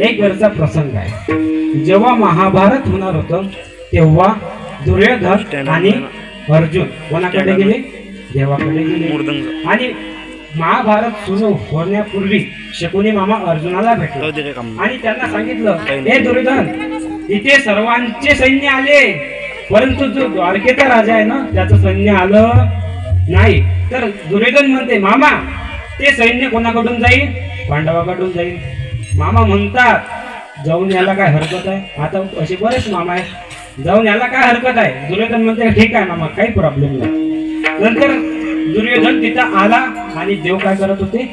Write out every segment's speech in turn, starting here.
एक वेळचा प्रसंग आहे. जेव्हा महाभारत होणार होतं तेव्हा दुर्योधन आणि अर्जुन कोणाकडे गेले? देवाकडे गेले. आणि महाभारत सुरू होण्यापूर्वी शकुनी मामा अर्जुनाला भेटला. आणि त्यांना सांगितलं हे दुर्योधन इथे सर्वांचे सैन्य आले. परंतु जो द्वारकेचा राजा आहे ना त्याचं सैन्य आलं नाही. तर दुर्योधन म्हणते मामा ते सैन्य कोणाकडून जाईल? पांडवाकडून जाईल. मामा म्हणतात जाऊन यायला काय हरकत आहे? आता असे बरेच मामा आहे जाऊन यायला काय हरकत आहे? दुर्योधन म्हणते ठीक आहे मामा काही प्रॉब्लेम नाही. नंतर दुर्योधन तिथं आला आणि देव काय करत होते?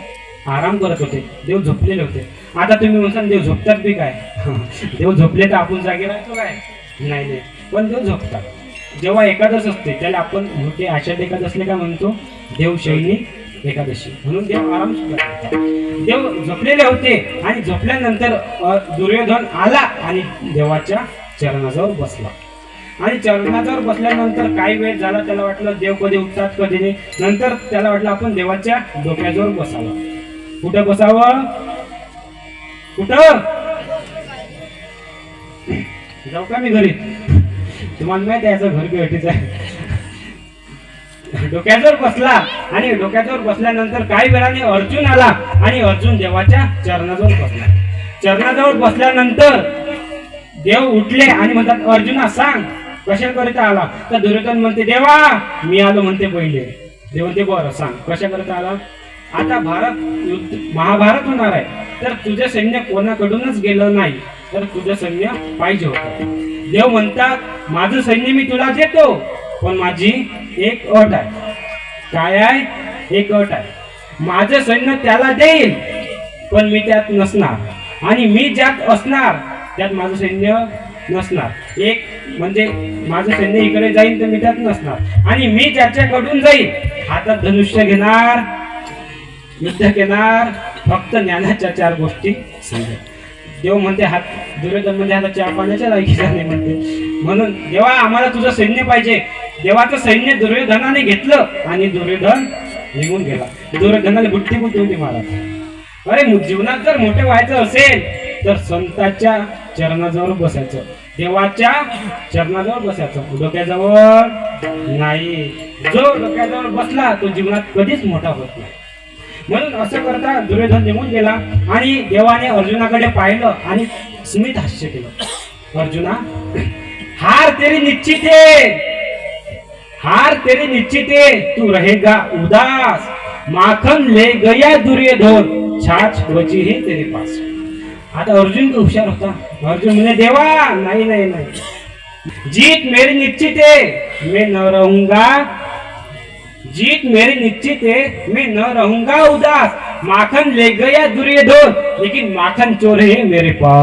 आराम करत होते. देव झोपलेले होते. आता तुम्ही म्हणसाल देव झोपतात बी काय? देव झोपले तर आपण जागे राहतो काय? नाही नाही. पण देव झोपतात. जेव्हा एकादश असते त्याला आपण मोठे आषाढ एकादशले काय म्हणतो? देव शैली एकादशी. म्हणून देव आराम देव झोपलेले होते आणि झोपल्यानंतर दुर्योधन आला आणि देवाच्या चरणाजवळ बसला. आणि चरणाजवळ बसल्यानंतर काही वेळ झाला त्याला वाटलं देव कधी उठतात कधी नाही. नंतर त्याला वाटलं आपण देवाच्या डोक्याजवळ बसावं. कुठं बसावं? कुठं? जाऊ का मी घरी? तुम्हाला माहीत आहे याचं घर भेटीच आहे. डोक्याजवळ बसला आणि डोक्याजवळ बसल्यानंतर काही वेळाने अर्जुन आला आणि अर्जुन देवाच्या चरणाजवळ बसला. चरणाजवळ बसल्यानंतर देव उठले आणि म्हणतात अर्जुना सांग कशाकरिता आला? तर दुर्योधन म्हणते देवा मी आलो म्हणते पहिले. देव म्हणते बरं सांग कशाकरिता आला? आता भारत युद्ध महाभारत होणार आहे. तर तुझं सैन्य कोणाकडूनच गेलं नाही. तर तुझं सैन्य पाहिजे होतं. देव म्हणतात माझं सैन्य मी तुला देतो. पण माझी एक अट आहे. काय आहे? एक अट आहे. माझं सैन्य त्याला देईल पण मी त्यात नसणार. आणि मी ज्यात असणार त्यात माझं सैन्य नसणार. एक म्हणजे माझं सैन्य इकडे जाईल तर मी त्यात नसणार. आणि मी ज्याच्याकडून जाईल हातात धनुष्य घेणार युद्ध घेणार फक्त ज्ञानाच्या चार गोष्टी सांगेल देव म्हणते हात दुर्योधन म्हणजे आता चार पाण्याच्या लायकीचा नाही म्हणते. म्हणून देवा आम्हाला तुझं सैन्य पाहिजे देवाचं सैन्य दुर्योधनाने घेतलं आणि दुर्योधन निघून गेला. दुर्योधनाने बुट्टी बुद्धी होती मला अरे जीवनात जर मोठे व्हायचं असेल तर संताच्या चरणाजवळ बसायचं. देवाच्या चरणाजवळ बसायचं. डोक्याजवळ नाही. जो डोक्याजवळ बसला तो जीवनात कधीच मोठा होत नाही. म्हणून असं करता दुर्योधन निघून गेला आणि देवाने अर्जुनाकडे पाहिलं आणि स्मित हास्य केलं. अर्जुना हार तरी निश्चित आहे हार तेरे निश्चित है तू रहेगा उदास। माखन ले गया दुर्योधन छाछ बची ही तेरे पास। आता अर्जुन हुशार होता। अर्जुन म्हणे देवा नाही नाही नाही। जीत मेरी निश्चित है मैं न रहूंगा। जीत मेरी निश्चित है मैं न रहूंगा उदास। माखन ले गया दुर्योधन लेकिन माखन चोर है मेरे पास।